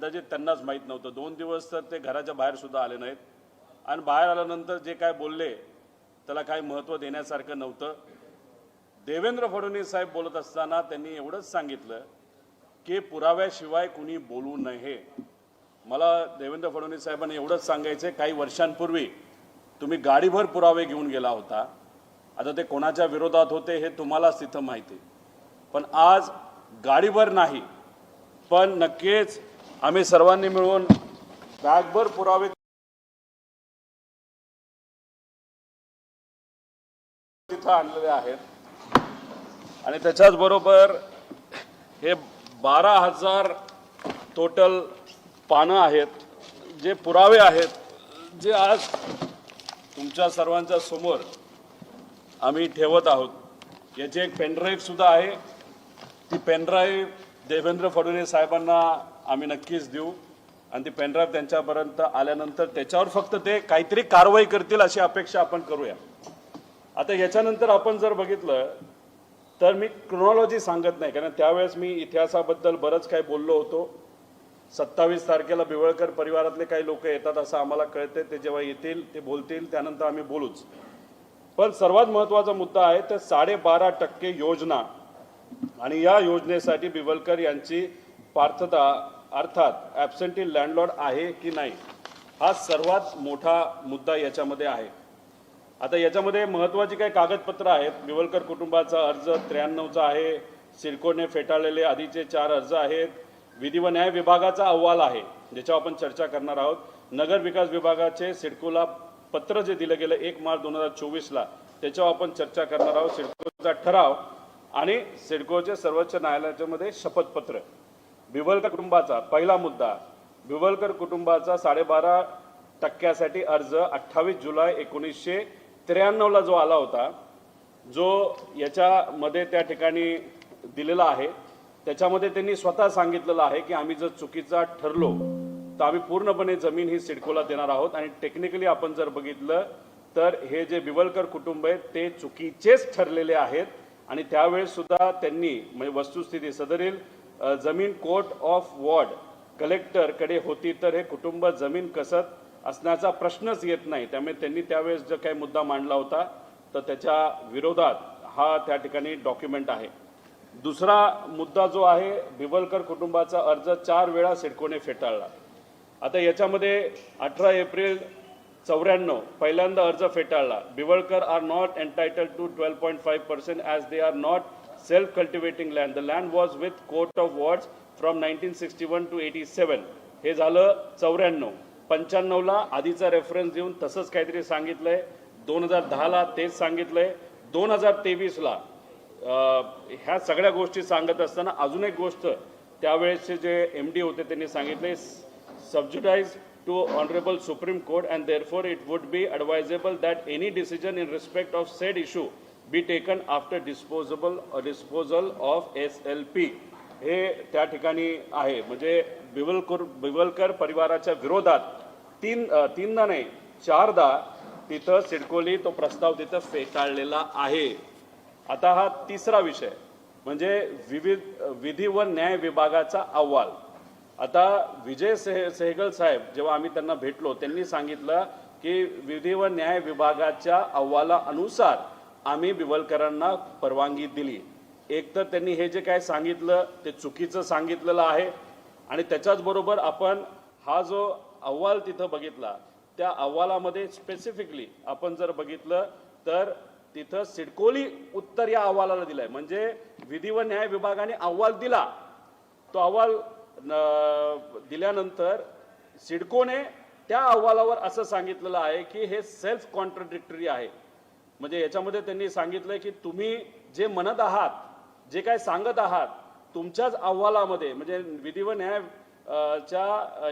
अंदाजे त्यांनाच माहीत नव्हतं. दोन दिवस तर ते घराच्या बाहेर सुद्धा आले नाहीत. आणि बाहेर आल्यानंतर जे काय बोलले त्याला काही महत्त्व देण्यासारखं नव्हतं. देवेंद्र फडणवीस साहेब बोलत असताना त्यांनी एवढंच सांगितलं की पुराव्याशिवाय कुणी बोलू नये. मला देवेंद्र फडणवीस साहेबांनी एवढंच सांगायचं आहे काही वर्षांपूर्वी तुम्ही गाडीभर पुरावे घेऊन गेला होता. आता ते कोणाच्या विरोधात होते हे तुम्हालाच तिथं माहिती. पण आज गाडीभर नाही पण नक्कीच आम्ही सर्वांनी मिळून बॅगभर पुरावे तिथं आणलेले आहेत. आणि त्याच्याच बरोबर हे बारा हजार टोटल पानं आहेत जे पुरावे आहेत जे आज तुमच्या सर्वांच्या समोर आम्ही ठेवत आहोत. याची एक पेनड्राईव्हसुद्धा आहे. ती पेनड्राईव्ह देवेंद्र फडणवीस साहेबांना आम्ही नक्कीच देऊ. आणि ती पेनड्राईव्ह त्यांच्यापर्यंत आल्यानंतर त्याच्यावर फक्त ते काहीतरी कारवाई करतील अशी अपेक्षा आपण करूया. आता याच्यानंतर आपण जर बघितलं तर मी क्रोनॉलॉजी सांगत नाही कारण त्यावेळेस मी इतिहासाबद्दल बरंच काही बोललो होतो. सत्तावीस तारखेला बिवळकर परिवारातले काही लोक येतात असं आम्हाला कळते ते जेव्हा येतील ते बोलतील त्यानंतर आम्ही बोलूच. पण सर्वात महत्त्वाचा मुद्दा आहे तर साडेबारा टक्के योजना आणि या योजनेसाठी बिवलकर यांची पार्थता अर्थात ॲबसेंटी लँडलॉर्ड आहे की नाही हा सर्वात मोठा मुद्दा याच्यामध्ये आहे. आता याच्यामध्ये महत्त्वाची काही कागदपत्र आहेत. बिवलकर कुटुंबाचा अर्ज त्र्याण्णवचा आहे सिडकोने फेटाळलेले आधीचे चार अर्ज आहेत. विधी व न्याय विभागाचा अहवाल आहे ज्याच्यावर आपण चर्चा करणार आहोत. नगर विकास विभागाचे सिडकोला पत्र जे दिलं गेलं एक मार्च दोन हजार चोवीसला त्याच्यावर आपण चर्चा करणार आहोत. सिडकोचा ठराव आणि सिडकोचे सर्वोच्च न्यायालयाच्यामध्ये शपथपत्र. बिवलकर कुटुंबाचा पहिला मुद्दा बिवलकर कुटुंबाचा साडेबारा टक्क्यासाठी अर्ज अठ्ठावीस जुलै एकोणीसशे त्र्याण्णवला जो आला होता जो याच्यामध्ये त्या ठिकाणी दिलेला आहे. त्याच्यामध्ये त्यांनी स्वतः सांगितलेलं आहे की आम्ही जर चुकीचा ठरलो तर आम्ही पूर्णपणे जमीन ही सिडकोला देणार आहोत आणि टेक्निकली आपण जर बघितलं तर हे जे बिवलकर कुटुंब आहेत ते चुकीचेच ठरलेले आहेत. आणि त्यावेळेस सुद्धा त्यांनी म्हणजे वस्तुस्थिती सदरील जमीन कोर्ट ऑफ वॉर्ड कलेक्टरकडे होती तर हे कुटुंब जमीन कसत असण्याचा प्रश्नच येत नाही. त्यामुळे त्यांनी त्यावेळेस जो काही मुद्दा मांडला होता तर त्याच्या विरोधात हा त्या ठिकाणी डॉक्युमेंट आहे. दुसरा मुद्दा जो आहे बिवलकर कुटुंबाचा अर्ज चार वेळा सिडकोने फेटाळला. आता याच्यामध्ये अठरा एप्रिल चौऱ्याण्णव पहिल्यांदा अर्ज फेटाळला. Bivalkar are not entitled to twelve point five percent as they are not self cultivating land the land was with court of wards from nineteen sixty one to eighty seven हे झालं चौऱ्याण्णव. पंच्याण्णवला आधीचा reference देऊन तसंच काहीतरी सांगितलंय. दोन हजार दहाला तेच सांगितलंय. दोन हजार तेवीसला ह्या सगळ्या गोष्टी सांगत असताना अजून एक गोष्ट त्यावेळेसचे जे एम डी होते त्यांनी सांगितले subjudice to honorable Supreme Court and therefore it would be advisable that any decision in respect of said issue be taken after disposable or disposal of SLP. हे त्या ठिकाणी आहे म्हणजे बिवलकर बिवलकर परिवाराच्या विरोधात तीन तीनदा नाही चारदा तिथं सिडकोली तो प्रस्ताव तिथं फेटाळलेला आहे आता हा तिसरा विषय म्हणजे विविध विधी व न्याय विभागाचा अहवाल आता विजय सेह सेहगल साहेब जेव्हा आम्ही त्यांना भेटलो त्यांनी सांगितलं की विधी व न्याय विभागाच्या अहवालानुसार आम्ही बिवलकरांना परवानगी दिली. एक तर त्यांनी हे जे काय सांगितलं ते चुकीचं सांगितलेलं आहे. आणि त्याच्याचबरोबर आपण हा जो अहवाल तिथं बघितला त्या अहवालामध्ये स्पेसिफिकली आपण जर बघितलं तर तिथं सिडकोली उत्तर या अहवालाला दिलंय. म्हणजे विधी व न्याय विभागाने अहवाल दिला. तो अहवाल न- दिल्यानंतर सिडकोने त्या अहवालावर असं सांगितलेलं आहे की हे सेल्फ कॉन्ट्रडिक्टरी आहे. म्हणजे याच्यामध्ये त्यांनी सांगितलंय की तुम्ही जे म्हणत आहात जे काय सांगत आहात तुमच्याच अहवालामध्ये म्हणजे विधी व न्याय च्या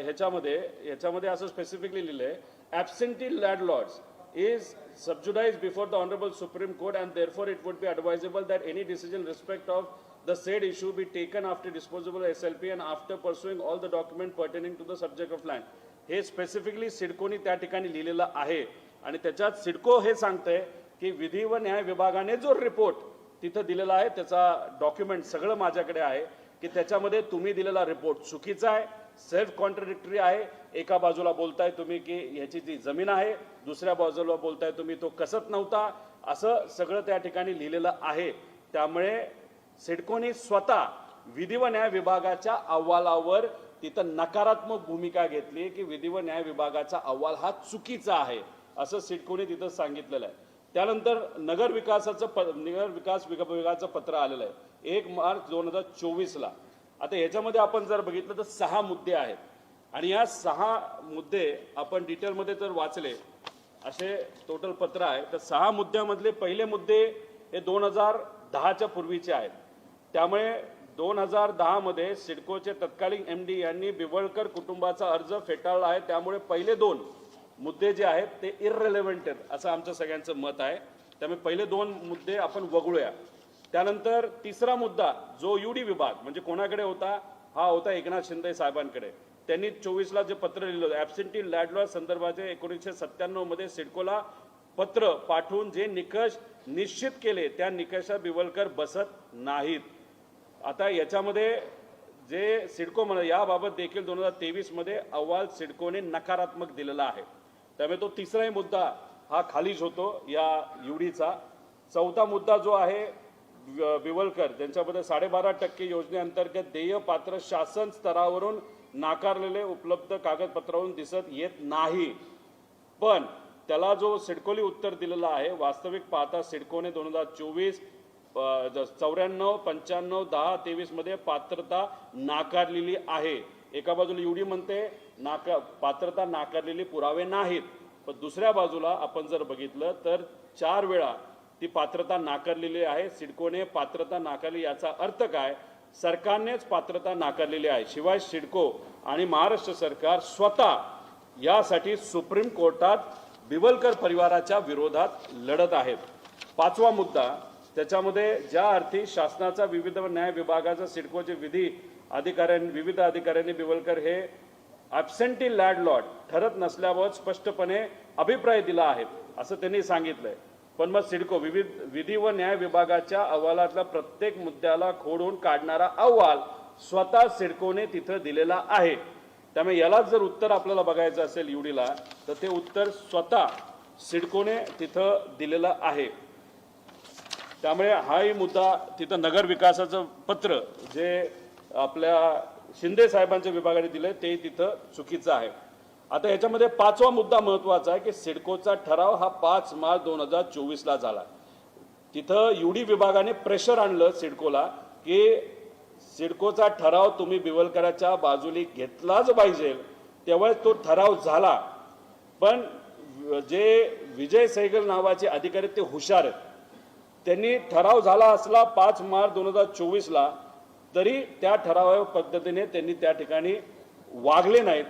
ह्याच्यामध्ये ह्याच्यामध्ये असं स्पेसिफिकली लिहिलंय absentee landlords is subjudiced before the Honorable Supreme Court and therefore it would be advisable that any decision decision respect of the said issue be taken after disposable SLP and after pursuing all the document pertaining to the subject of land. हे specifically सिडकोनी त्या ठिकाणी लिहिलेलं आहे. आणि त्याच्यात सिडको हे सांगतंय की विधी व न्याय विभागाने जो रिपोर्ट तिथं दिलेला आहे त्याचा डॉक्युमेंट सगळं माझ्याकडे आहे की त्याच्यामध्ये तुम्ही दिलेला रिपोर्ट चुकीचा आहे सेल्फ कॉन्ट्रडिक्टरी आहे. एका बाजूला बोलताय तुम्ही की ह्याची जी जमीन आहे दुसऱ्या बाजूला बोलताय तुम्ही तो कसत नव्हता. असं सगळं त्या ठिकाणी लिहिलेलं आहे. त्यामुळे सिडकोने स्वतः विधी व न्याय विभागाच्या अहवालावर तिथं नकारात्मक भूमिका घेतली की विधी व न्याय विभागाचा अहवाल हा चुकीचा आहे असं सिडकोने तिथं सांगितलेलं आहे. त्यानंतर नगर विकासाचं प नगर विकास विभागाचं पत्र आलेलं आहे. एक मार्च दोन हजार चोवीसला. आता ह्याच्यामध्ये आपण जर बघितलं तर सहा मुद्दे आहेत. आणि या सहा मुद्दे आपण डिटेलमध्ये जर वाचले असे टोटल पत्र आहे. तर सहा मुद्द्यामधले पहिले मुद्दे हे दोन हजार दहाच्या पूर्वीचे आहेत. त्यामुळे दोन हजार दहामध्ये सिडकोचे तत्कालीन एम डी यांनी बिवळकर कुटुंबाचा अर्ज फेटाळला आहे. त्यामुळे पहिले दोन मुद्दे जे आहेत ते इररेलेव्हंट आहेत असं आमचं सगळ्यांचं मत आहे. त्यामुळे पहिले दोन मुद्दे आपण वगळूया. त्यानंतर तिसरा मुद्दा जो युडी विभाग म्हणजे कोणाकडे होता? हा होता एकनाथ शिंदे साहेबांकडे. त्यांनी चोवीसला जे पत्र लिहिलं ॲबसेंटी लॅडलॉ संदर्भाचे एकोणीसशे सत्त्याण्णवमध्ये सिडकोला पत्र पाठवून जे निकष निश्चित केले त्या निकषा बिवलकर बसत नाहीत. आता याच्यामध्ये जे सिडको म्हणा याबाबत देखील दोन हजार तेवीसमध्ये अहवाल सिडकोने नकारात्मक दिलेला आहे. त्यामुळे तो तिसराही मुद्दा हा खालीच होतो या युडीचा. चौथा मुद्दा जो आहे विवलकर ज्यांच्यामध्ये साडेबारा टक्के योजनेअंतर्गत देय पात्र शासन स्तरावरून नाकारलेले उपलब्ध कागदपत्रावरून दिसत येत नाही. पण त्याला जो सिडकोली उत्तर दिलेलं आहे वास्तविक पाहता सिडकोने दोन हजार चोवीस चौऱ्याण्णव पंच्याण्णव दहा तेवीसमध्ये पात्रता नाकारलेली आहे. एका बाजूला एवढी म्हणते नाका पात्रता नाकारलेली पुरावे नाहीत. पण दुसऱ्या बाजूला आपण जर बघितलं तर चार वेळा ती पात्रता नाकारलेली आहे. सिडकोने पात्रता नाकारली याचा अर्थ काय? सरकारनेच पात्रता नाकारलेली आहे. शिवाय सिडको आणि महाराष्ट्र सरकार स्वतः यासाठी सुप्रीम कोर्टात बिवलकर परिवाराच्या विरोधात लढत आहेत. पाचवा मुद्दा त्याच्यामध्ये ज्या अर्थी शासनाचा विविध न्याय विभागाचा सिडकोचे विधी अधिकाऱ्यांनी विविध अधिकाऱ्यांनी बिवलकर हे ॲबसेंटी लॅड लॉट ठरत नसल्यावर स्पष्टपणे अभिप्राय दिला आहे असं त्यांनी सांगितलंय. पण मग सिडको विविध विधी व न्याय विभागाच्या अहवालातल्या प्रत्येक मुद्द्याला खोडून काढणारा अहवाल स्वतः सिडकोने तिथं दिलेला आहे. त्यामुळे यालाच जर उत्तर आपल्याला बघायचं असेल युडीला तर ते उत्तर स्वतः सिडकोने तिथं दिलेलं आहे. त्यामुळे हाही मुद्दा तिथं नगर विकासाचं पत्र जे आपल्या शिंदे साहेबांच्या विभागाने दिलं ते तिथं चुकीचं आहे. आता याच्यामध्ये पाचवा मुद्दा महत्त्वाचा आहे की सिडकोचा ठराव हा पाच मार्च दोन हजार चोवीसला झाला. तिथं युडी विभागाने प्रेशर आणलं सिडकोला की सिडकोचा ठराव तुम्ही बिवलकराच्या बाजूली घेतलाच पाहिजे. तेव्हाच तो ठराव झाला. पण जे विजय सैगल नावाचे अधिकारी आहेत, ते हुशार आहेत. त्यांनी ठराव झाला असला पाच मार्च दोन हजार चोवीसला तरी त्या ठरावा पद्धतीने त्यांनी त्या ठिकाणी वागले नाहीत.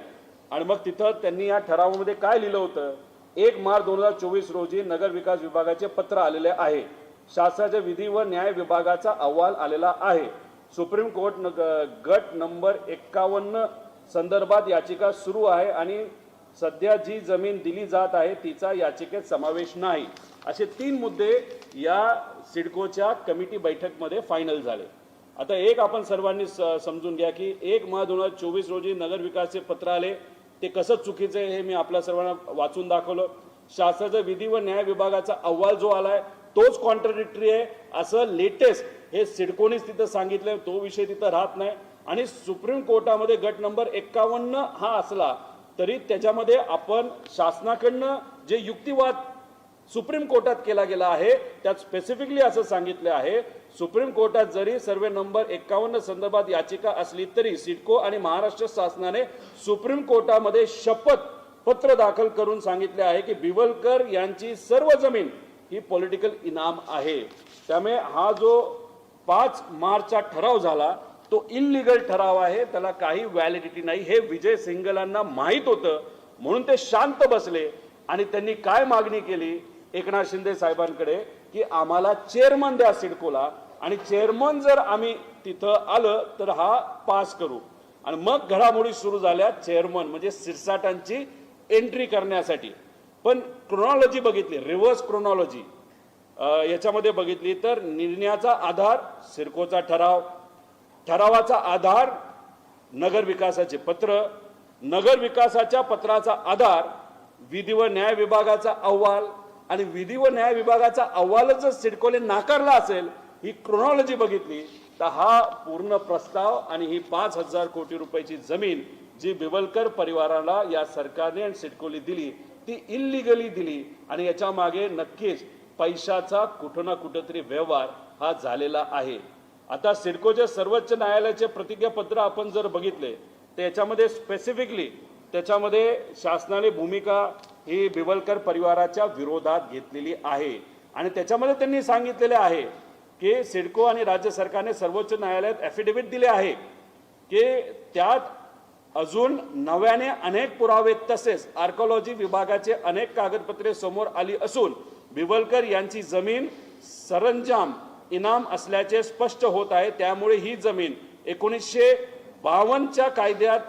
आणि मग तिथं त्यांनी या ठरावामध्ये काय लिहिलं होतं? एक मार्च दोन हजार चोवीस रोजी नगर विकास विभागाचे पत्र आलेले आहे. शासनाच्या विधी व न्याय विभागाचा अहवाल आलेला आहे. सुप्रीम कोर्ट नग गट नंबर एक्कावन्न संदर्भात याचिका सुरू आहे आणि सध्या जी जमीन दिली जात आहे तिचा याचिकेत समावेश नाही. असे तीन मुद्दे या सिडकोच्या कमिटी बैठकमध्ये फायनल झाले. आता एक आपण सर्वांनी स- समजून घ्या की एक महा दोन हजार चोवीस रोजी नगरविकासचे पत्र आले. ते कसं चुकीचं आहे हे मी आपल्या सर्वांना वाचून दाखवलं. शासनाचा विधी व न्याय विभागाचा अहवाल जो आलाय तोच कॉन्ट्रडिक्टरी आहे. असं लेटेस्ट हे सिडकोनीच तिथं सांगितलं तो विषय तिथं राहत नाही. आणि सुप्रीम कोर्टामध्ये गट नंबर एक्कावन्न हा असला तरी त्याच्यामध्ये आपण शासनाकडनं जे युक्तिवाद सुप्रीम कोर्टात केला गेला आहे. त्यात स्पेसिफिकली असं सांगितलं आहे सुप्रीम कोर्टात जरी सर्वे नंबर एक्कावन्न संदर्भात याचिका असली तरी सिडको आणि महाराष्ट्र शासनाने सुप्रीम कोर्टामध्ये शपथ पत्र दाखल करून सांगितले आहे की बिवलकर यांची सर्व जमीन ही पॉलिटिकल इनाम आहे. त्यामुळे हा जो पाच मार्चचा ठराव झाला तो इलिगल ठराव आहे. त्याला काही व्हॅलिडिटी नाही. हे विजय सिंगलांना माहीत होतं. म्हणून ते शांत बसले आणि त्यांनी काय मागणी केली? एकनाथ शिंदे साहेबांकडे की आम्हाला चेअरमन द्या सिडकोला. आणि चेअरमन जर आम्ही तिथं आलं तर हा पास करू. आणि मग घडामोडी सुरू झाल्या चेअरमन म्हणजे सिरसाटांची एंट्री करण्यासाठी. पण क्रोनॉलॉजी बघितली रिव्हर्स क्रोनॉलॉजी याच्यामध्ये बघितली तर निर्णयाचा आधार सिडकोचा ठराव ठरावाचा आधार नगर विकासाचे पत्र. नगर विकासाच्या पत्राचा आधार विधी व न्याय विभागाचा अहवाल आणि विधी व न्याय विभागाचा अहवालच जर सिडकोने नाकारला असेल ही क्रोनॉलॉजी बघितली तर हा पूर्ण प्रस्ताव आणि ही पाच हजार कोटी रुपयाची जमीन जी बिवलकर परिवाराला या सरकारने आणि सिडकोली दिली ती इल्लिगली दिली. आणि याच्या मागे नक्कीच पैशाचा कुठं ना कुठंतरी व्यवहार हा झालेला आहे. आता सिडकोचे सर्वोच्च न्यायालयाचे प्रतिज्ञापत्र आपण जर बघितले तर याच्यामध्ये स्पेसिफिकली त्याच्यामध्ये शासनाने भूमिका ही बिवलकर परिवाराच्या विरोधात घेतलेली आहे. आणि त्याच्यामध्ये त्यांनी सांगितलेले आहे की सिडको आणि राज्य सरकारने सर्वोच्च न्यायालयात ॲफिडेव्हिट दिले आहे की त्यात अजून नव्याने अनेक पुरावे तसेच आर्कोलॉजी विभागाचे अनेक कागदपत्रे समोर आली असून बिवलकर यांची जमीन सरंजाम इनाम असल्याचे स्पष्ट होत आहे. त्यामुळे ही जमीन एकोणीसशे बावन्नच्या कायद्यात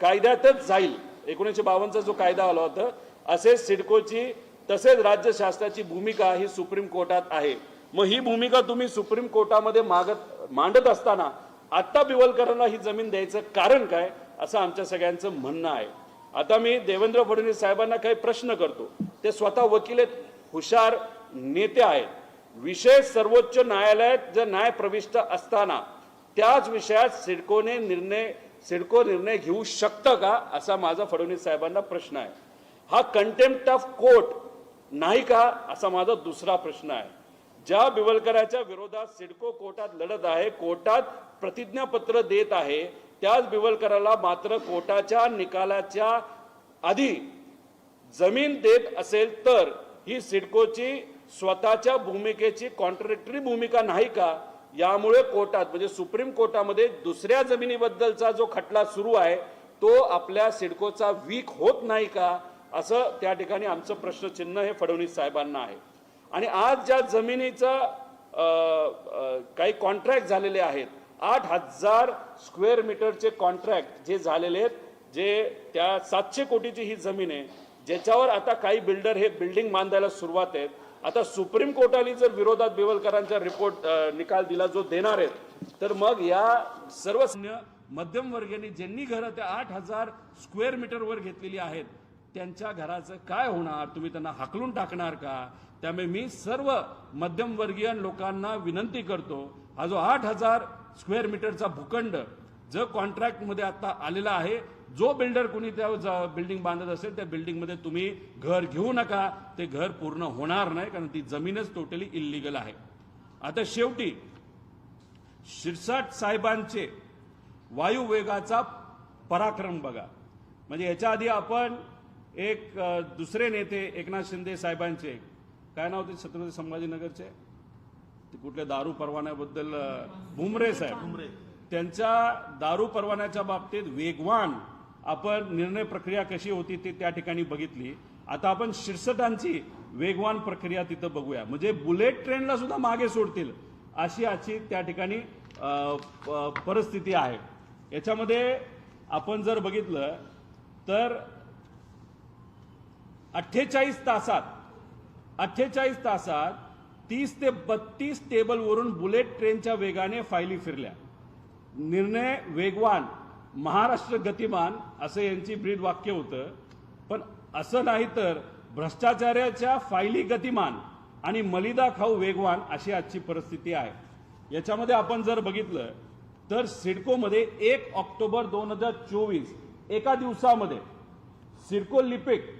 कायद्यातच जाईल. एकोणीसशे बावन्नचा जो कायदा आला होता असेच सिडकोची तसेच राज्य शासनाची भूमिका ही सुप्रीम कोर्टात आहे. मग ही भूमिका तुम्ही सुप्रीम कोर्टामध्ये मागत मांडत असताना आत्ता बिवलकरांना ही जमीन द्यायचं कारण काय असं आमच्या सगळ्यांचं म्हणणं आहे. आता मी देवेंद्र फडणवीस साहेबांना काही प्रश्न करतो. ते स्वतः वकील आहेत हुशार नेते आहेत. विषय सर्वोच्च न्यायालयात जर न्याय प्रविष्ट असताना त्याच विषयात सिडकोने निर्णय सिडको निर्णय घेऊ शकतं का असा माझा फडणवीस साहेबांना प्रश्न आहे. हा कंटेम्प्ट ऑफ कोर्ट नाही का असा माझा दुसरा प्रश्न आहे. ज्या बिवलकराच्या विरोधात सिडको कोर्टात लढत आहे कोर्टात प्रतिज्ञापत्र देत आहे त्याच बिवलकराला मात्र कोर्टाच्या निकालाच्या आधी जमीन देत असेल तर ही सिडकोची स्वतःच्या भूमिकेची कॉन्ट्रॅक्टरी भूमिका नाही का? यामुळे कोर्टात म्हणजे सुप्रीम कोर्टामध्ये दुसऱ्या जमिनीबद्दलचा जो खटला सुरू आहे तो आपल्या सिडकोचा वीक होत नाही का असं त्या ठिकाणी आमचं प्रश्नचिन्ह हे फडणवीस साहेबांना आहे. आणि आज ज्या जमिनीचा काही कॉन्ट्रॅक्ट झालेले आहेत आठ हजार स्क्वेअर मीटरचे कॉन्ट्रॅक्ट जे झालेले आहेत जे त्या सातशे कोटीची ही जमीन आहे ज्याच्यावर आता काही बिल्डर हे बिल्डिंग बांधायला सुरुवात आहेत आता सुप्रीम कोर्टाने जर विरोधात बिवलकरांचा रिपोर्ट निकाल दिला जो देणार आहेत तर मग या सर्वसामान्य मध्यमवर्गीयांनी ज्यांनी घरं त्या आठ हजार स्क्वेअर मीटरवर घेतलेली आहेत त्यांच्या घराचं काय होणार? तुम्ही त्यांना हाकलून टाकणार का? त्यामुळे मी सर्व मध्यमवर्गीय लोकांना विनंती करतो हा जो आठ हजार स्क्वेअर मीटरचा भूखंड जो कॉन्ट्रॅक्टमध्ये आता आलेला आहे जो बिल्डर कोणी त्या बिल्डिंग बांधत असेल त्या बिल्डिंगमध्ये तुम्ही घर घेऊ नका. ते घर पूर्ण होणार नाही कारण ती जमीनच टोटली इल्लिगल आहे. आता शेवटी शिरसाट साहेबांचे वायुवेगाचा पराक्रम बघा. म्हणजे याच्या आधी आपण एक दुसरे नेते एकनाथ शिंदे साहेबांचे काय नाव होते छत्रपती संभाजीनगरचे? ते कुठल्या दारू परवान्याबद्दल भुमरे साहेब. त्यांच्या दारू परवान्याच्या बाबतीत वेगवान आपण निर्णय प्रक्रिया कशी होती ती त्या ठिकाणी बघितली. आता आपण शिरसटांची वेगवान प्रक्रिया तिथं बघूया. म्हणजे बुलेट ट्रेनला सुद्धा मागे सोडतील अशी आजची त्या ठिकाणी परिस्थिती आहे. याच्यामध्ये आपण जर बघितलं तर अठ्ठेचाळीस तासात अठ्ठेचाळीस तासात तीस ते बत्तीस टेबलवरून बुलेट ट्रेनच्या वेगाने फायली फिरल्या. निर्णय वेगवान महाराष्ट्र गतिमान असं यांची ब्रीद वाक्य होतं. पण असं नाही तर भ्रष्टाचाराच्या फायली गतिमान आणि मलिदा खाऊ वेगवान अशी आजची परिस्थिती आहे. याच्यामध्ये आपण जर बघितलं तर सिडकोमध्ये एक ऑक्टोबर दोन हजार चोवीस एका दिवसामध्ये सिडको लिपिक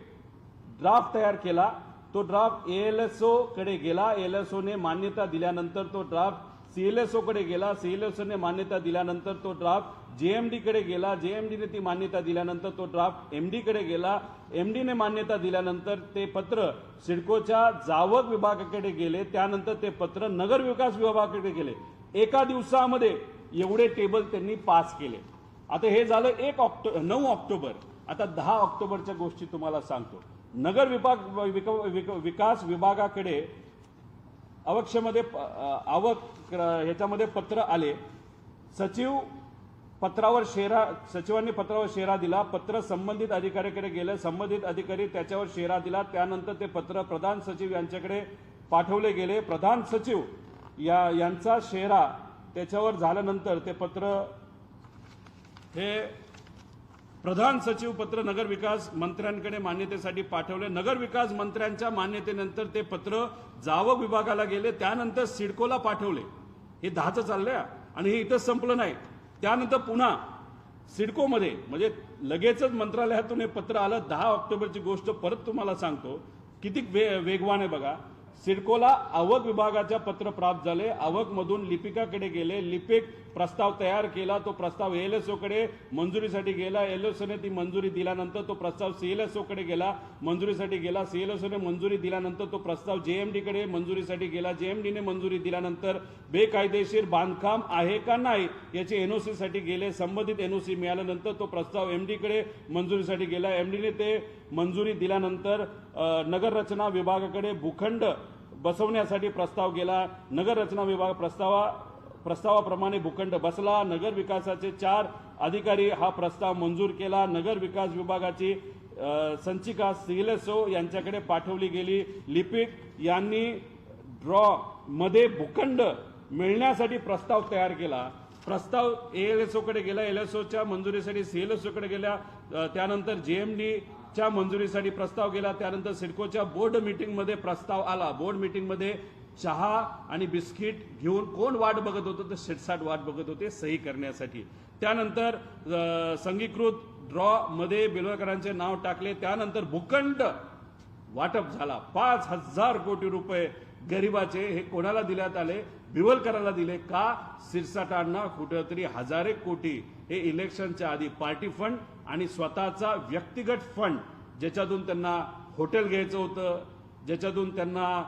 ड्राफ्ट तयार केला. तो ड्राफ्ट एसकडे गेला. एल एस ओने मान्यता दिल्यानंतर तो ड्राफ्ट सीएलएसओ कडे गेला सीएलएसओ ने मान्यता दिल्यानंतर तो ड्राफ्ट जे एम डीकडे गेला जे एम डीने ती मान्यता दिल्यानंतर तो ड्राफ्ट एम डीकडे गेला एम डीने मान्यता दिल्यानंतर ते पत्र सिडकोच्या जावक विभागाकडे गेले त्यानंतर ते पत्र नगर विकास विभागाकडे गेले. एका दिवसामध्ये एवढे टेबल त्यांनी पास केले. आता हे झालं एक ऑक्टो नऊ ऑक्टोबर. आता दहा ऑक्टोबरच्या गोष्टी तुम्हाला सांगतो. नगर विभाग विक- विकास विभागाकडे अवक्षमध्ये प- आवक ह्याच्यामध्ये पत्र आले. सचिव पत्रावर शेरा सचिवांनी पत्रावर शेरा दिला. पत्र संबंधित अधिकाऱ्याकडे गेलं. संबंधित अधिकारी त्याच्यावर शेरा दिला. त्यानंतर ते पत्र प्रधान सचिव यांच्याकडे पाठवले गेले. प्रधान सचिव या यांचा शेरा त्याच्यावर झाल्यानंतर ते पत्र हे प्रधान सचिव पत्र नगर विकास मंत्र्यांकडे मान्यतेसाठी पाठवले. नगर विकास मंत्र्यांच्या मान्यतेनंतर ते पत्र जावक विभागाला गेले. त्यानंतर सिडकोला पाठवले. हे दहाचं चाललंय आणि हे इथंच संपलं नाही. त्यानंतर पुन्हा सिडकोमध्ये म्हणजे लगेचच मंत्रालयातून हे पत्र आलं. दहा ऑक्टोबरची गोष्ट परत तुम्हाला सांगतो. किती वे वेगवान आहे बघा. सिडकोला आवक विभागाच्या पत्र प्राप्त झाले. आवक मधून लिपिकाकडे गेले. लिपिक प्रस्ताव तयार केला. तो प्रस्ताव एलएसओकडे मंजुरीसाठी गेला. एलएसओने ती मंजुरी दिल्यानंतर तो प्रस्ताव सीएलएसओ कडे गेला. मंजुरीसाठी गेला. सीएलएसओने मंजुरी दिल्यानंतर तो प्रस्ताव जेएमडीकडे मंजुरीसाठी गेला. जेएमडीने मंजुरी दिल्यानंतर बेकायदेशीर बांधकाम आहे का नाही याचे एनओसीसाठी गेले. संबंधित एनओसी मिळाल्यानंतर तो प्रस्ताव एमडीकडे मंजुरीसाठी गेला. एमडीने ते मंजुरी दिल्यानंतर नगररचना विभागाकडे भूखंड बसवण्यासाठी प्रस्ताव गेला. नगररचना विभाग प्रस्तावा प्रस्तावाप्रमाणे भूखंड बसला. नगर विकासाचे चार अधिकारी हा प्रस्ताव मंजूर केला. नगर विकास विभागाची संचिका सिलेसो यांच्याकडे पाठवली गेली. लिपिक यांनी ड्रॉ मध्ये भूखंड मिळण्यासाठी प्रस्ताव तयार केला. प्रस्ताव एल एस ओकडे गेला. एलएसओच्या मंजुरीसाठी सी एल एस गेल्या गेला त्यानंतर जेएमडी च्या मंजुरीसाठी प्रस्ताव गेला त्यानंतर सिडकोच्या बोर्ड मीटिंगमध्ये प्रस्ताव आला. बोर्ड मीटिंगमध्ये चहा आणि बिस्किट घेऊन कोण वाट बघत होतं? तर शिटसाट वाट बघत होते सही करण्यासाठी. त्यानंतर संगीकृत संघीकृत ड्रॉ नाव टाकले. त्यानंतर भूखंड वाटप झाला. पाच हजार कोटी रुपये गरिबाचे हे कोणाला देण्यात आले? बिवलकराला दिले. का? सिरसाटांना कुठेतरी हजारे कोटी. हे इलेक्शनच्या आधी पार्टी फंड आणि स्वतःचा व्यक्तिगत फंड ज्याच्यातून त्यांना हॉटेल घ्यायचं होतं ज्याच्यातून त्यांना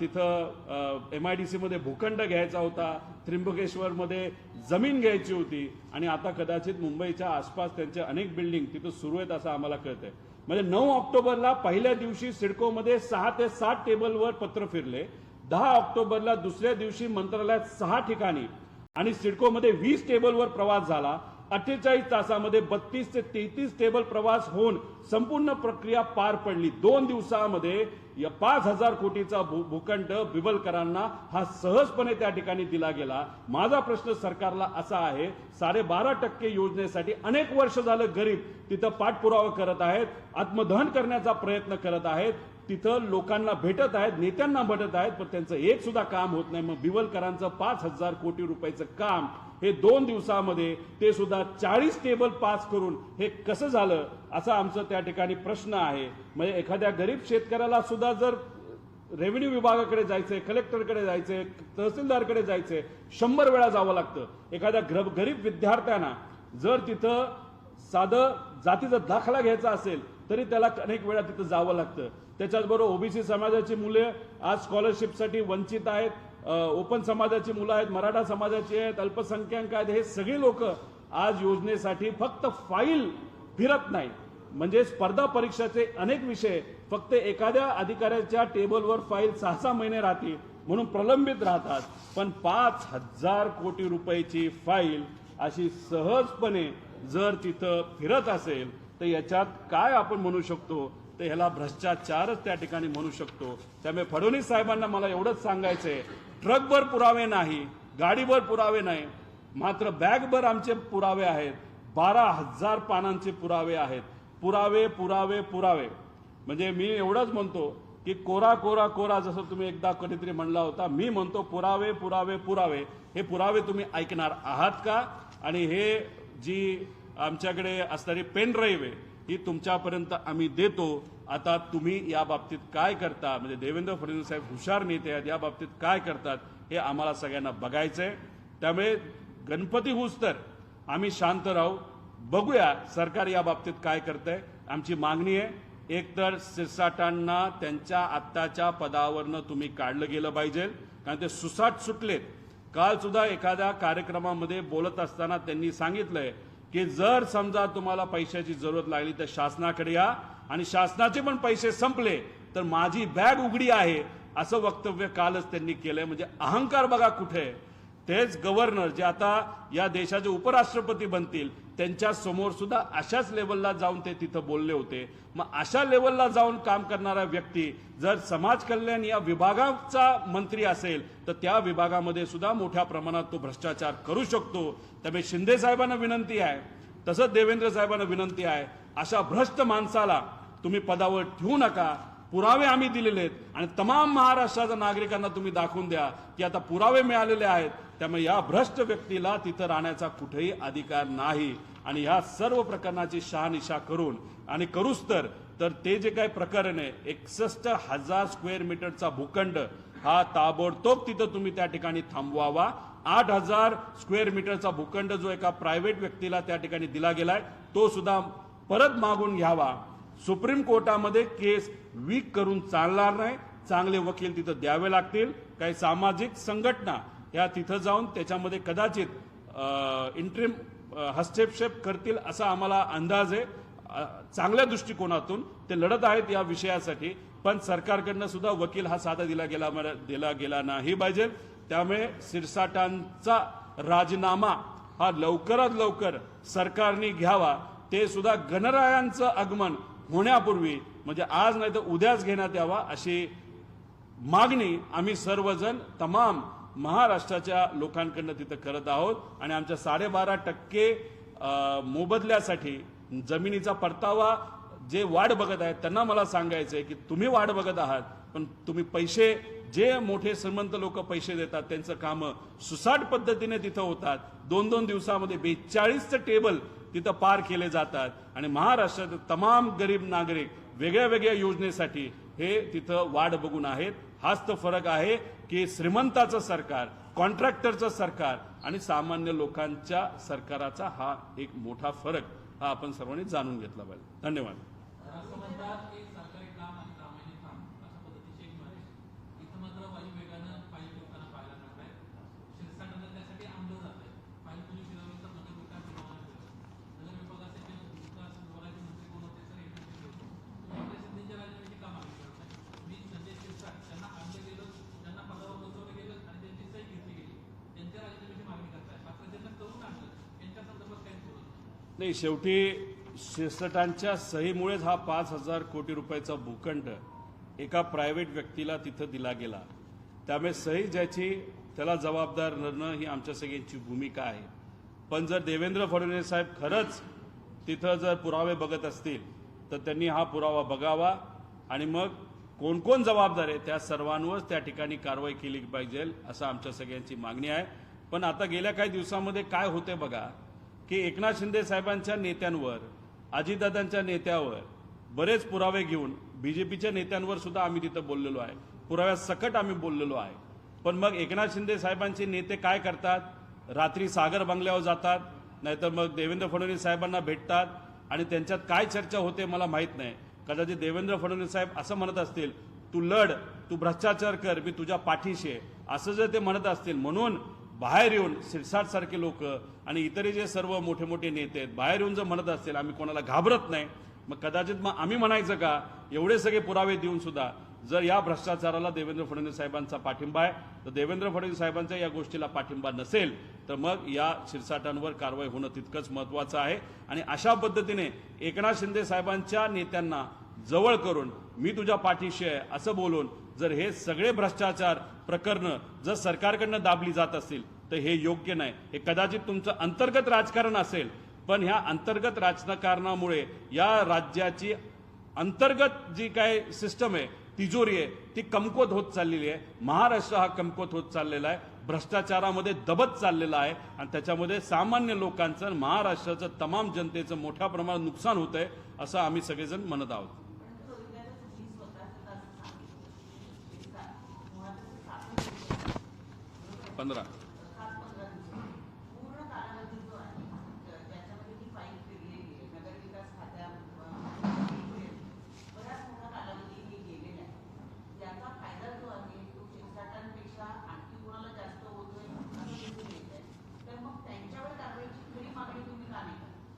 तिथं एम आय डी सीमध्ये भूखंड घ्यायचा होता त्र्यंबकेश्वरमध्ये जमीन घ्यायची होती आणि आता कदाचित मुंबईच्या आसपास त्यांचे अनेक बिल्डिंग तिथं सुरू आहेत असं आम्हाला कळतंय. म्हणजे नऊ ऑक्टोबरला पहिल्या दिवशी सिडकोमध्ये सहा ते सात टेबलवर पत्र फिरले. दहा ऑक्टोबरला दुसऱ्या दिवशी मंत्रालयात सहा ठिकाणी आणि सिडकोमध्ये वीस टेबलवर प्रवास झाला. अठ्ठेचाळीस तासामध्ये बत्तीस ते तेहतीस टेबल प्रवास होऊन संपूर्ण प्रक्रिया पार पडली. दोन दिवसामध्ये या पाच हजार कोटीचा भू- भूखंड बिबलकरांना हा सहजपणे त्या ठिकाणी दिला गेला. माझा प्रश्न सरकारला असा आहे साडेबारा टक्के योजनेसाठी अनेक वर्ष झालं गरीब तिथं पाठपुरावा करत आहेत आत्मदहन करण्याचा प्रयत्न करत आहेत तिथं लोकांना भेटत आहेत नेत्यांना भेटत आहेत पण त्यांचं एक सुद्धा काम होत नाही. मग बिवलकरांचं पाच हजार कोटी रुपयाचं काम हे दोन दिवसामध्ये ते सुद्धा चाळीस टेबल पास करून हे कसं झालं असा आमचं त्या ठिकाणी प्रश्न आहे. म्हणजे एखाद्या गरीब शेतकऱ्याला सुद्धा जर रेव्हेन्यू विभागाकडे जायचंय कलेक्टरकडे जायचंय तहसीलदारकडे जायचंय शंभर वेळा जावं लागतं. एखाद्या ग्र- गरीब विद्यार्थ्यांना जर तिथं साधं जातीचा दाखला घ्यायचा असेल तरी त्याला अनेक वेळा तिथं जावं लागतं. त्याच्याचबरोबर ओबीसी समाजाची मुले आज स्कॉलरशिपसाठी वंचित आहेत. ओपन समाजाची मुलं आहेत मराठा समाजाची आहेत अल्पसंख्याक आहेत हे सगळे लोक आज योजनेसाठी फक्त फाईल फिरत नाही म्हणजे स्पर्धा परीक्षाचे अनेक विषय फक्त एखाद्या अधिकाऱ्याच्या टेबलवर फाईल सहा सहा महिने राहतील म्हणून प्रलंबित राहतात. पण पाच हजार कोटी रुपयाची फाईल अशी सहजपणे जर तिथं फिरत असेल तर याच्यात काय आपण म्हणू शकतो? तर ह्याला भ्रष्टाचारच त्या ठिकाणी म्हणू शकतो. त्यामुळे फडणवीस साहेबांना मला एवढंच सांगायचंय. ट्रकभर पुरावे नाही गाडीभर पुरावे नाही मात्र बॅगभर आमचे पुरावे आहेत. बारा हजार पानांचे पुरावे आहेत. पुरावे पुरावे पुरावे. म्हणजे मी एवढंच म्हणतो की कोरा कोरा कोरा जसं तुम्ही एकदा कधीतरी म्हणला होता मी म्हणतो पुरावे पुरावे पुरावे. हे पुरावे तुम्ही ऐकणार आहात का? आणि हे जी आमच्याकडे असणारी पेन ड्राईव्ह आहे ही तुमच्यापर्यंत आम्ही देतो. आता तुम्ही या बाबतीत काय करता? म्हणजे देवेंद्र फडणवीस साहेब हुशार नेते आहेत या बाबतीत काय करतात हे आम्हाला सगळ्यांना बघायचंय. त्यामुळे गणपती होऊस तर आम्ही शांत राहू. बघूया सरकार या बाबतीत काय करतंय. आमची मागणी आहे एकतर सिरसाटांना त्यांच्या आत्ताच्या पदावरनं तुम्ही काढलं गेलं पाहिजे कारण ते सुसाट सुटलेत. काल सुद्धा एखाद्या कार्यक्रमामध्ये बोलत असताना त्यांनी सांगितलंय की जर समजा तुम्हाला पैशाची जरूरत लागली तर शासनाकडे या आणि शासनाचे पण पैसे संपले तर माझी बॅग उघडी आहे असं वक्तव्य कालच त्यांनी केलंय. म्हणजे अहंकार बघा कुठे आहे. तेच गव्हर्नर जे आता या देशाचे उपराष्ट्रपती बनतील त्यांच्यासमोर सुद्धा अशाच लेवलला जाऊन ते तिथं बोलले होते. मग अशा लेवलला जाऊन काम करणारा व्यक्ती जर समाज कल्याण या विभागाचा मंत्री असेल तर त्या विभागामध्ये सुद्धा मोठ्या प्रमाणात तो भ्रष्टाचार करू शकतो. त्यामुळे शिंदे साहेबांना विनंती आहे तसंच देवेंद्र साहेबांना विनंती आहे अशा भ्रष्ट माणसाला तुम्ही पदावर ठेवू नका. पुरावे आम्ही दिलेले आहेत. आणि तमाम महाराष्ट्राच्या नागरिकांना तुम्ही दाखवून द्या की आता पुरावे मिळालेले आहेत. त्यामुळे या भ्रष्ट व्यक्तीला तिथं राहण्याचा कुठेही अधिकार नाही. आणि ह्या सर्व प्रकरणाची शहानिशा करून आणि करूच तर तर ते जे काही प्रकरण आहे एकसष्ट हजार स्क्वेअर मीटरचा भूखंड हा ताबडतोब तिथं तुम्ही त्या ठिकाणी थांबवावा. आठ हजार स्क्वेअर मीटरचा भूखंड जो एका प्रायव्हेट व्यक्तीला त्या ठिकाणी दिला गेलाय तो सुद्धा परत मागून घ्यावा. सुप्रीम कोर्टामध्ये केस वीक करून चालणार नाही. चांगले वकील तिथं द्यावे लागतील. काही सामाजिक संघटना या तिथं जाऊन त्याच्यामध्ये कदाचित इंट्रीम हस्तक्षेप करतील असा आम्हाला अंदाज आहे. चांगल्या दृष्टिकोनातून ते लढत आहेत या विषयासाठी पण सरकारकडनं सुद्धा वकील हा साधा दिला गेला दिला गेला नाही पाहिजे. त्यामुळे सिरसाटांचा राजीनामा हा लवकरात लवकर सरकारने घ्यावा. ते सुद्धा गणरायांचं आगमन होण्यापूर्वी म्हणजे आज नाही तर उद्याच घेण्यात यावा अशी मागणी आम्ही सर्वजण तमाम महाराष्ट्राच्या लोकांकडनं तिथं करत आहोत. आणि आमच्या साडेबारा टक्के मोबदल्यासाठी जमिनीचा परतावा जे वाढ बघत आहेत त्यांना मला सांगायचं आहे की तुम्ही वाढ बघत आहात पण तुम्ही पैसे जे मोठे श्रीमंत लोक पैसे देतात त्यांचं कामं सुसाट पद्धतीने तिथं होतात. दोन दोन दिवसामध्ये बेचाळीसचं टेबल तिथं पार केले जातात. आणि महाराष्ट्रात तमाम गरीब नागरिक वेगळ्या वेगळ्या योजनेसाठी हे तिथं वाढ बघून आहेत. हाच तो फरक आहे की श्रीमंताचं सरकार कॉन्ट्रॅक्टरचं सरकार आणि सामान्य लोकांच्या सरकाराचा हा एक मोठा फरक हा आपण सर्वांनी जाणून घेतला पाहिजे. धन्यवाद असं म्हणतात की सरकारी काम आणि कामाचे काम अशा पद्धतीची एक म्हण आहे. इथं मात्र वायू वेगानं फाईल लोकांना पाहायला मिळत आहे शिरसाटांना त्यासाठी आणलं जात आहे फाईल कुणी फिरवली तर नगर विकास विभागाने फिरवलं नगर विभागाचे जे विकास विभागाचे मंत्री कोण होते सर एक मंत्री होते तुम्ही आपल्या सिद्धींच्या राजीनाम्याची काम आम्ही करत नाही मी संजय शिरसाट त्यांना आणलं गेलं त्यांना पदावर बसवलं गेलं आणि त्यांची सही घेतली गेली त्यांच्या राजीनाम्याची मागणी करताय मात्र ज्यांना करून आणलं त्यांच्या संदर्भात काहीच बोलत नाही शेवटी शिरसटांच्या सहीमुळेच हा पाच हजार कोटी रुपयाचा भूखंड एका प्रायव्हेट व्यक्तीला तिथं दिला गेला. त्यामुळे सही ज्याची त्याला जबाबदार धरणं ही आमच्या सगळ्यांची भूमिका आहे. पण जर देवेंद्र फडणवीस साहेब खरंच तिथं जर पुरावे बघत असतील तर त्यांनी हा पुरावा बघावा आणि मग कोण कोण जबाबदार आहे त्या सर्वांवर त्या ठिकाणी कारवाई केली पाहिजे असं आमच्या सगळ्यांची मागणी आहे. पण आता गेल्या काही दिवसामध्ये काय होते बघा की एकनाथ शिंदे साहेबांच्या नेत्यांवर अजितदादांच्या नेत्यावर बरेच पुरावे घेऊन बीजेपीच्या नेत्यांवर सुद्धा आम्ही तिथं बोललेलो आहे. पुराव्या सकट आम्ही बोललेलो आहे. पण मग एकनाथ शिंदे साहेबांचे नेते काय करतात? रात्री सागर बंगल्यावर जातात नाहीतर मग देवेंद्र फडणवीस साहेबांना भेटतात आणि त्यांच्यात काय चर्चा होते मला माहीत नाही. कदाचित देवेंद्र फडणवीस साहेब असं म्हणत असतील तू लढ तू भ्रष्टाचार कर मी तुझ्या पाठीशी आहे. असं जर ते म्हणत असतील म्हणून बाहेर येऊन सिरसाटसारखे लोक आणि इतरही जे सर्व मोठे मोठे नेते आहेत बाहेर येऊन जर म्हणत असतील आम्ही कोणाला घाबरत नाही मग कदाचित मग आम्ही म्हणायचं का एवढे सगळे पुरावे देऊन सुद्धा जर या भ्रष्टाचाराला देवेंद्र फडणवीस साहेबांचा पाठिंबा आहे तर देवेंद्र फडणवीस साहेबांचा या गोष्टीला पाठिंबा नसेल तर मग या शिरसाटांवर कारवाई होणं तितकंच महत्वाचं आहे. आणि अशा पद्धतीने एकनाथ शिंदे साहेबांच्या नेत्यांना जवळ करून मी तुझ्या पाठीशी आहे असं बोलून जर हे सगळे भ्रष्टाचार प्रकरणं जर सरकारकडनं दाबली जात असतील तर हे योग्य नाही. हे कदाचित तुमचं अंतर्गत राजकारण असेल पण ह्या अंतर्गत राजकारणामुळे या राज्याची अंतर्गत जी काय सिस्टम आहे तिजोरी आहे ती कमकुवत होत चाललेली आहे. महाराष्ट्र हा कमकुवत होत चाललेला आहे. भ्रष्टाचारामध्ये दबत चाललेला आहे. आणि त्याच्यामध्ये सामान्य लोकांचं महाराष्ट्राचं तमाम जनतेचं मोठ्या प्रमाणात नुकसान होत आहे असं आम्ही सगळेजण म्हणत आहोत. पंधरा.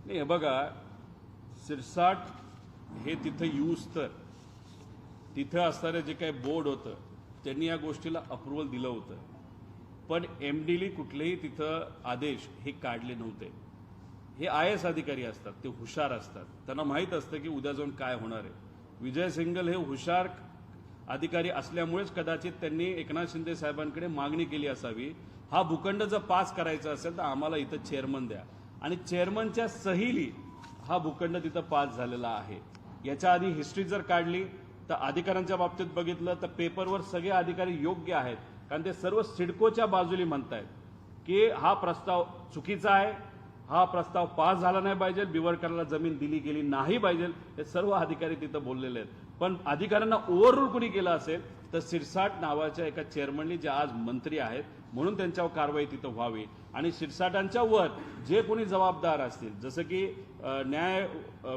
नाही हे बघा सिरसाट हे तिथं यूज तर. तिथं असणारे जे काही बोर्ड होतं त्यांनी या गोष्टीला अप्रुव्हल दिलं होतं. पण एम डीली कुठलेही तिथं आदेश हे काढले नव्हते. हे आय एस अधिकारी असतात ते हुशार असतात. त्यांना माहीत असतं की उद्या जाऊन काय होणार आहे. विजय सिंगल हे हुशार अधिकारी असल्यामुळेच कदाचित त्यांनी एकनाथ शिंदे साहेबांकडे मागणी केली असावी. हा भूखंड जर पास करायचा असेल तर आम्हाला इथं चेअरमन द्या. आणि चेअरमनच्या सहीली हा भूखंड तिथं पास झालेला आहे. याच्या आधी हिस्ट्री जर काढली तर अधिकाऱ्यांच्या बाबतीत बघितलं तर पेपरवर सगळे अधिकारी योग्य आहेत. कारण ते सर्व सिडकोच्या बाजूली म्हणतायत की हा प्रस्ताव चुकीचा आहे हा प्रस्ताव पास झाला नाही पाहिजे बिवरकरला जमीन दिली गेली नाही पाहिजे हे सर्व अधिकारी तिथं बोललेले आहेत. पण अधिकाऱ्यांना ओव्हररूल कुणी केलं असेल तर सिरसाट नावाच्या एका चेअरमननी जे आज मंत्री आहेत म्हणून त्यांच्यावर कारवाई तिथं व्हावी. आणि शिरसाटांच्या वर जे कोणी जबाबदार असतील जसं की न्याय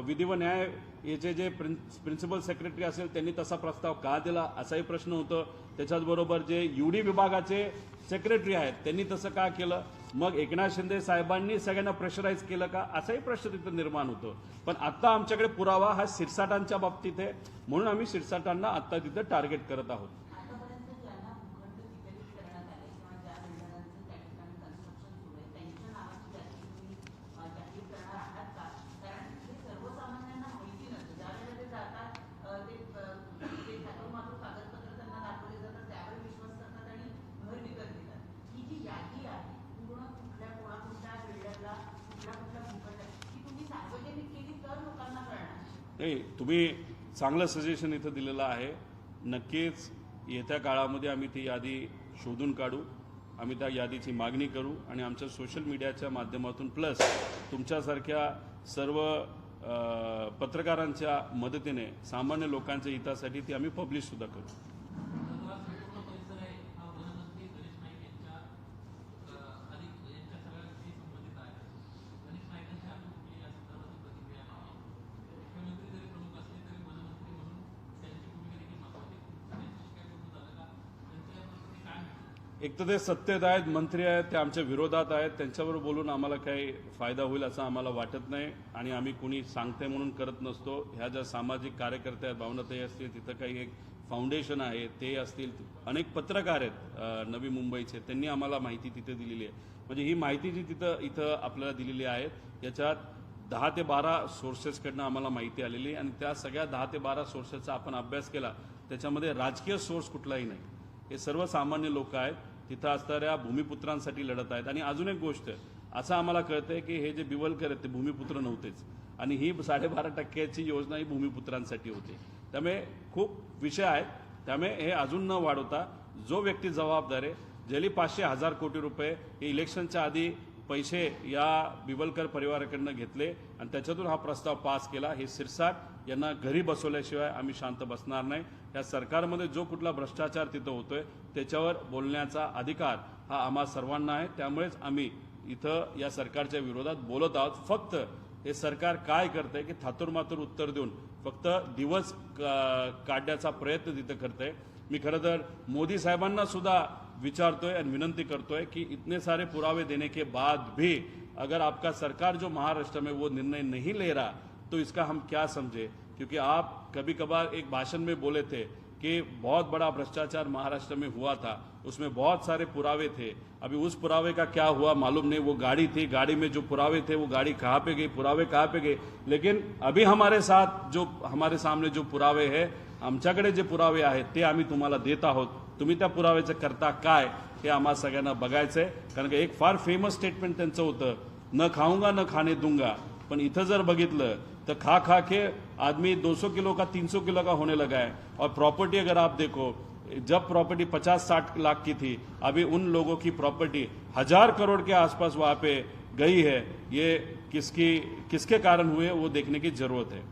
विधी व न्याय याचे जे प्रिन्सिपल सेक्रेटरी असेल त्यांनी तसा प्रस्ताव का दिला असाही प्रश्न होतो. त्याच्याचबरोबर जे युडी विभागाचे सेक्रेटरी आहेत त्यांनी तसं का केलं? मग एकनाथ शिंदे साहेबांनी सगळ्यांना प्रेशराईज केलं का? असाही प्रश्न तिथं निर्माण होतो. पण आता आमच्याकडे पुरावा हा शिरसाटांच्या बाबतीत आहे. म्हणून आम्ही शिरसाटांना आता तिथं टार्गेट करत आहोत आतापर्यंत ज्यांना भूखंड वितरित करण्यात आले किंवा ज्या बिल्डरांचं त्या ठिकाणी कन्स्ट्रक्शन सुरू आहे त्यांच्या नावाची यादी तुम्ही अ, जाहीर करणार आहात का कारण हे सर्वसामान्यांना माहिती नसतं ज्यावेळेला ते जातात अ, ते अ, ते मागून कागदपत्र त्यांना दाखवले जातात त्यावर विश्वास करतात आणि घर विकत घेतात ही जी यादी आहे पूर्ण कुठल्या कोणा कुठल्या बिल्डरला कुठल्या कुठल्या भूखंड ती तुम्ही सार्वजनिक केली तर लोकांना कळणार नाही तुम्ही चांगलं सजेशन इथं दिलेलं आहे. नक्कीच येत्या काळामध्ये आम्ही ती यादी शोधून काढू. आम्ही त्या यादीची मागणी करू आणि आमच्या सोशल मीडियाच्या माध्यमातून प्लस तुमच्यासारख्या सर्व पत्रकारांच्या मदतीने सामान्य लोकांच्या हितासाठी ती आम्ही पब्लिशसुद्धा करू तर हा संपूर्ण परिसर आहे हा वनमंत्री गणेश नाईक यांच्या अ, अधिक यांच्या सगळ्यांशी संबंधित आहे गणेश नाईकांची अजून कुठली या संदर्भात प्रतिक्रिया नाही मुख्यमंत्री जरी प्रमुख असले तरी वनमंत्री म्हणून त्यांची भूमिका देखील महत्वाची त्यांच्याशी काय बोलणं झालं का त्यांच्या याप्रती काय म्हणतात तर ते सत्तेत आहेत मंत्री आहेत ते आमच्या विरोधात आहेत त्यांच्यावर बोलून आम्हाला काही फायदा होईल असं आम्हाला वाटत नाही आणि आम्ही कुणी सांगते म्हणून करत नसतो. ह्या ज्या सामाजिक कार्यकर्ते आहेत भावनाताई असतील तिथं काही एक फाउंडेशन आहे ते असतील अनेक पत्रकार आहेत नवी मुंबईचे. त्यांनी आम्हाला माहिती तिथे दिलेली आहे. म्हणजे ही माहिती जी तिथं इथं आपल्याला दिलेली आहे याच्यात दहा ते बारा सोर्सेसकडनं आम्हाला माहिती आलेली आहे आणि त्या सगळ्या दहा ते बारा सोर्सेसचा आपण अभ्यास केला त्याच्यामध्ये राजकीय सोर्स कुठलाही नाही. हे सर्वसामान्य लोक आहेत तिथं असणाऱ्या भूमिपुत्रांसाठी लढत आहेत. आणि अजून एक गोष्ट असं आम्हाला कळतंय की हे जे बिवलकर आहेत ते भूमिपुत्र नव्हतेच. आणि ही साडेबारा टक्क्याची योजना ही भूमिपुत्रांसाठी होती. त्यामुळे खूप विषय आहेत. त्यामुळे हे अजून न वाढवता जो व्यक्ती जबाबदार आहे ज्याली पाचशे हजार कोटी रुपये हे इलेक्शनच्या आधी पैसे या बिवलकर परिवाराकडनं घेतले आणि त्याच्यातून हा प्रस्ताव पास केला हे सिरसाट यांना घरी बसवल्याशिवाय आम्ही शांत बसणार नाही. या सरकारमध्ये जो कुठला भ्रष्टाचार तिथं होतोय त्याच्यावर बोलण्याचा अधिकार हा आम्हा सर्वांना आहे. त्यामुळेच आम्ही इथं या सरकारच्या विरोधात बोलत आहोत. फक्त हे सरकार काय करतंय की थातुरमातुर उत्तर देऊन फक्त दिवस का- काढण्याचा प्रयत्न तिथं करतंय. मी खरं तर मोदी साहेबांना सुद्धा विचारतोय आणि विनंती करतोय की इतने सारे पुरावे देने के बाद भी अगर आपका सरकार जो महाराष्ट्र में वो निर्णय नहीं ले रहा तो इसका हम क्या समझे? क्योंकि आप कभी कभार एक भाषण में बोले थे कि बहुत बड़ा भ्रष्टाचार महाराष्ट्र में हुआ था। उसमें बहुत सारे पुरावे थे। अभी उस पुरावे का क्या हुआ मालूम नहीं। वो गाड़ी थी। गाड़ी में जो पुरावे थे वो गाड़ी कहाँ पे गई? पुरावे कहाँ पे गए? लेकिन अभी हमारे साथ जो हमारे सामने जो पुरावे है आमच्याकडे जे पुरावे आहेत ते आम्ही तुम्हाला देत आहोत। तुम्ही त्या पुराव्याचं करता काय हे आम्हा सगळ्यांना बघायचंय. कारण की एक फार फेमस स्टेटमेंट त्यांचं होतं न खाऊंगा न खाने दुंगा. पण इथं जर बघितलं तर खा खा के आदमी 200 किलो का 300 किलो का होने लगा है। और प्रॉपर्टी अगर आप देखो जब प्रॉपर्टी 50-60 लाख की थी अभी उन लोगों की प्रॉपर्टी हज़ार करोड़ के आसपास वहाँ पे गई है। ये किसकी किसके कारण हुए वो देखने की ज़रूरत है।